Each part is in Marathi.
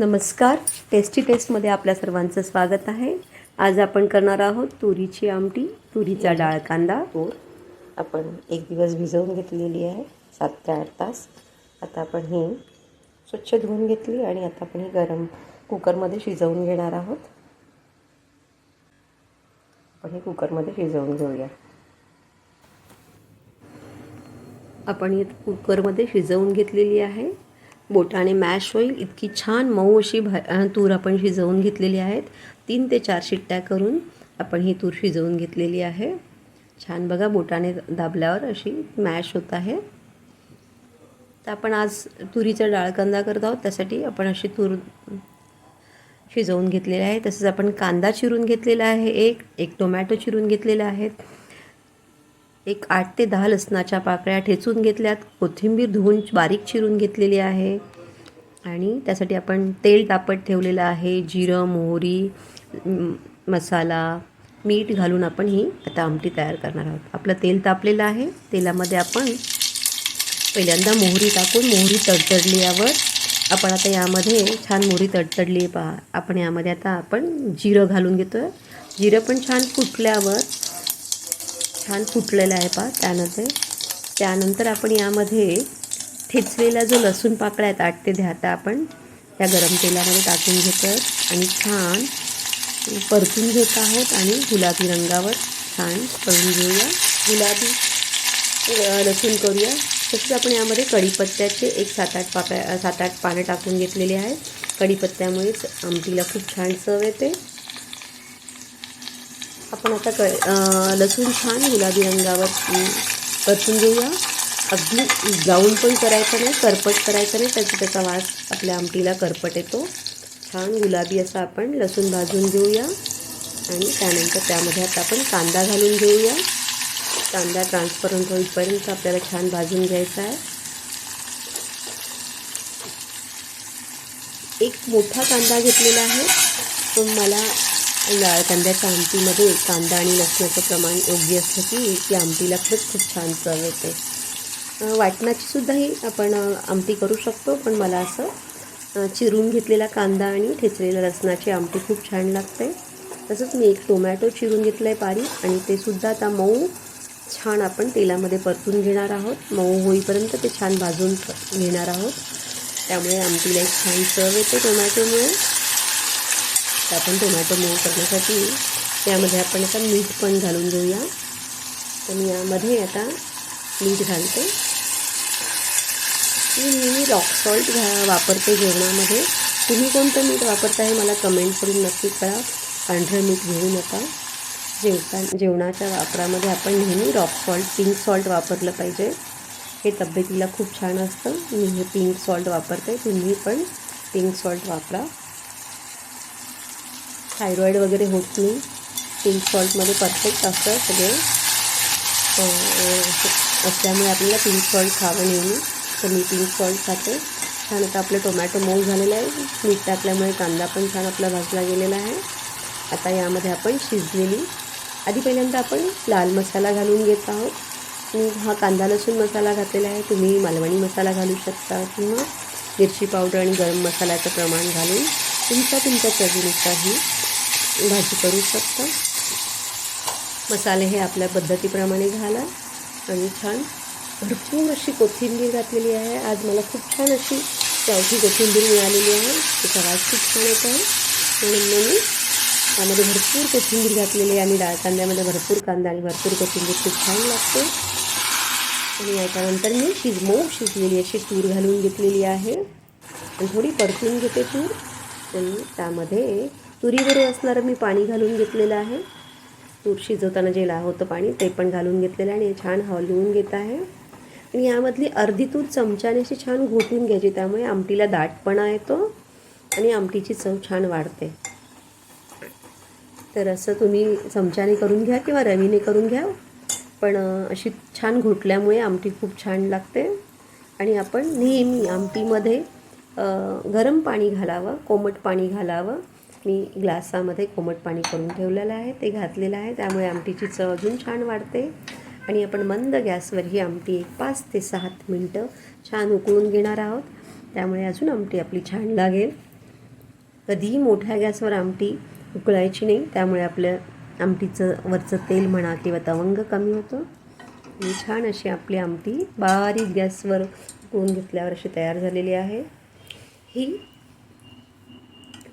नमस्कार. टेस्टी टेस्टमध्ये आपल्या सर्वांचं स्वागत आहे. आज आपण करणार आहोत तुरीची आमटी तुरीचा डाळ कांदा. तूर आपण एक दिवस भिजवून घेतलेली आहे सात ते आठ तास. आता आपण ही स्वच्छ धुवून घेतली आणि आता आपण ही गरम कुकरमध्ये शिजवून घेणार आहोत. आपण हे कुकरमध्ये शिजवून घेऊया. आपण ही कुकरमध्ये शिजवून घेतलेली आहे. बोटाने मॅश होईल. इतकी छान मऊ अशी भा तूर आपण शिजवून घेतलेली आहेत. तीन ते चार शिट्ट्या करून आपण ही तूर शिजवून घेतलेली आहे. छान बघा बोटाने दाबल्यावर अशी मॅश होत आहे. तर आपण आज तुरीचा डाळकांदा करत आहोत. त्यासाठी आपण अशी तूर शिजवून घेतलेली आहे. तसेच आपण कांदा चिरून घेतलेला आहे एक एक टोमॅटो चिरून घेतलेला आहे. एक आठ ते दहा लसणाच्या पाकळ्या ठेचून घेतल्यात. कोथिंबीर धुवून बारीक चिरून घेतलेली आहे. आणि त्यासाठी आपण तेल तापत ठेवलेलं आहे. जिरं मोहरी मसाला मीठ घालून आपण ही आता आमटी तयार करणार आहोत. आपलं तेल तापलेलं आहे. तेलामध्ये आपण पहिल्यांदा मोहरी टाकून मोहरी तडतडल्यावर आपण आता यामध्ये छान मोहरी तडतडली पहा. आपण यामध्ये आता आपण जिरं घालून घेतो आहे जिरं पण छान फुटल्यावर छान फुटलेलं आहे पहा त्यानंतर त्यानंतर आपण यामध्ये ठेचलेला जो लसूण पाकळा आहेत आठ ते दहा आता आपण त्या गरम तेलामध्ये टाकून घेतो आहोत आणि छान परतून घेत आहोत आणि गुलाबी रंगावर छान करून घेऊया. गुलाबी लसूण करूया. तसेच आपण यामध्ये कढीपत्त्याचे एक सात आठ पाकळ्या सात आठ पानं टाकून घेतलेली आहेत. कढीपत्त्यामुळेच आमटीला खूप छान चव येते. आपण आता क लसूण छान गुलाबी रंगावर परतून घेऊया. अगदी ब्राऊन पण करायचं नाही करपट करायचं नाही त्याचा त्याचा वास आपल्या आमटीला करपट येतो. छान गुलाबी असा आपण लसूण भाजून घेऊया. आणि त्यानंतर त्यामध्ये आता आपण कांदा घालून घेऊया. कांदा ट्रान्सपरंट होईपर्यंत आपल्याला छान भाजून घ्यायचा आहे. एक मोठा कांदा घेतलेला आहे. पण मला डाळ कांद्याच्या आमटीमध्ये कांदा आणि लसणाचं प्रमाण योग्य असलं की ती आमटीला खरंच खूप छान चव येते. अं, वाटणाची ही आपण आमटी करू शकतो पण मला असं चिरून घेतलेला कांदा आणि ठेचलेल्या लसणाची आमटी खूप छान लागते. तसंच मी एक टोमॅटो चिरून घेतलं आहे बारीक आणि ते सुद्धा आता मऊ छान आपण तेलामध्ये परतून घेणार आहोत. मऊ होईपर्यंत ते छान भाजून घेणार आहोत. त्यामुळे आमटीला एक छान चव येते टोमॅटोमुळे. तर आपण टोमॅटो मूव करण्यासाठी त्यामध्ये आपण आता मीठ पण घालून घेऊया. तर मी यामध्ये आता मीठ घालते. मी नेहमी रॉक सॉल्ट घा वापरते जेवणामध्ये. तुम्ही कोणतं मीठ वापरता हे मला कमेंट करून नक्की कळा. पांढरं मीठ घेऊ नका. जेवता जेवणाच्या वापरामध्ये आपण नेहमी रॉक सॉल्ट पिंक सॉल्ट वापरलं पाहिजे. हे तब्येतीला खूप छान असतं. मी हे पिंक सॉल्ट वापरते. तुम्ही पण पिंक सॉल्ट वापरा. थायरॉईड वगैरे होत नाही. पिंक सॉल्टमध्ये परफेक्ट असतं सगळे. असल्यामुळे आपल्याला पिंक सॉल्ट खावं नेहमी तर मी पिंक सॉल्ट खाते. छान आता आपलं टोमॅटो मऊ झालेलं आहे. मीठ टाकल्यामुळे कांदा पण छान आपला भाजला गेलेला आहे. आता यामध्ये आपण शिजलेली. आधी पहिल्यांदा आपण लाल मसाला घालून घेत आहोत. मी हा कांदा लसूण मसाला घातलेला आहे. तुम्ही मालवणी मसाला घालू शकता किंवा मिरची पावडर आणि गरम मसाल्याचं प्रमाण घालून तुमच्या तुमच्या चवीनुसार ही भाजी करू शकता. मसाले हे आपल्या पद्धतीप्रमाणे घाला. आणि छान भरपूर अशी कोथिंबीर घातलेली आहे. आज मला खूप छान अशी गावठी कोथिंबीर मिळालेली आहे. तिचा वास खूप छान येत आहे. म्हणून मी त्यामध्ये भरपूर कोथिंबीर घातलेली आहे. आणि डाळ कांद्यामध्ये भरपूर कांदा आणि भरपूर कोथिंबीर खूप छान लागते. आणि याच्यानंतर मी शिज मऊ शिजलेली अशी तूर घालून घेतलेली आहे. आणि थोडी परतून घेते तूर. आणि त्यामध्ये तुरीवर असणारं मी पाणी घालून घेतलेलं आहे. तूर शिजवताना जे ला होतं पाणी ते पण घालून घेतलेलं आहे आणि छान हलवून घेत आहे. आणि यामधली अर्धी तूर चमच्याने अशी छान घोटून घ्यायची त्यामुळे आमटीला दाटपणा येतो आणि आमटीची चव छान वाढते. तर असं तुम्ही चमच्याने करून घ्या किंवा रवीने करून घ्या पण अशी छान घोटल्यामुळे आमटी खूप छान लागते. आणि आपण नेहमी आमटीमध्ये गरम पाणी घालावं कोमट पाणी घालावं मी ग्लासामध्ये कोमट पाणी करून ठेवलेलं आहे ते घातलेलं आहे. त्यामुळे आमटीची चव अजून छान वाढते. आणि आपण मंद गॅसवर ही आमटी एक पाच ते सात मिनटं छान उकळून घेणार आहोत. त्यामुळे अजून आमटी आपली छान लागेल. कधीही मोठ्या गॅसवर आमटी उकळायची नाही. त्यामुळे आपल्या आमटीचं वरचं तेल म्हणा किंवा तवंग कमी होतं. आणि छान अशी आपली आमटी बारीक गॅसवर उकळून घेतल्यावर अशी तयार झालेली आहे. ही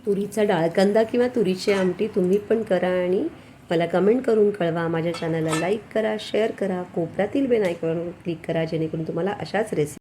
तुरीचा डाळकंदा किंवा तुरीची आमटी तुम्ही पण करा आणि मला कमेंट करून कळवा. माझ्या चॅनलला लाईक करा शेअर करा. कोपऱ्यातील बेल आयकॉनवर क्लिक करा जेणेकरून तुम्हाला अशाच रेसिपी